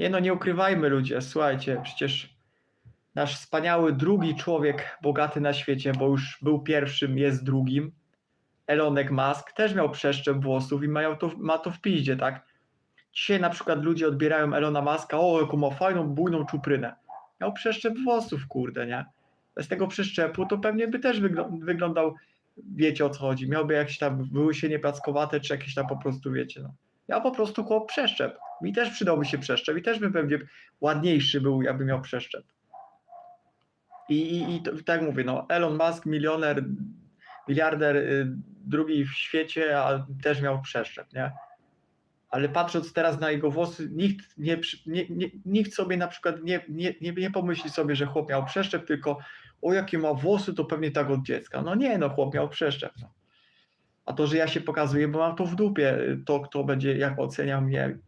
Nie no, nie ukrywajmy ludzie, słuchajcie, przecież nasz wspaniały drugi człowiek bogaty na świecie, bo już był pierwszym, jest drugim, Elonek Musk, też miał przeszczep włosów i mają to, ma to w piździe, tak? Dzisiaj na przykład ludzie odbierają Elona Muska, o, jaką ma fajną, bujną czuprynę. Miał przeszczep włosów, kurde, nie? Bez tego przeszczepu to pewnie by też wygl- wyglądał, wiecie o co chodzi, miałby jakieś tam, były się nieplackowate, czy jakieś tam po prostu, wiecie, no. Ja po prostu chłop przeszczep. Mi też przydałby się przeszczep i też bym pewnie ładniejszy był, jakby miał przeszczep. I, i, i to, tak mówię, no, Elon Musk, milioner, miliarder, y, drugi w świecie, a też miał przeszczep, nie? Ale patrząc teraz na jego włosy, nikt, nie, nie, nie, nikt sobie na przykład nie, nie, nie, nie pomyśli sobie, że chłop miał przeszczep, tylko o jakie ma włosy, to pewnie tak od dziecka. No nie, no chłop miał przeszczep. No. A to, że ja się pokazuję, bo mam to w dupie, to kto będzie, jak ocenia mnie.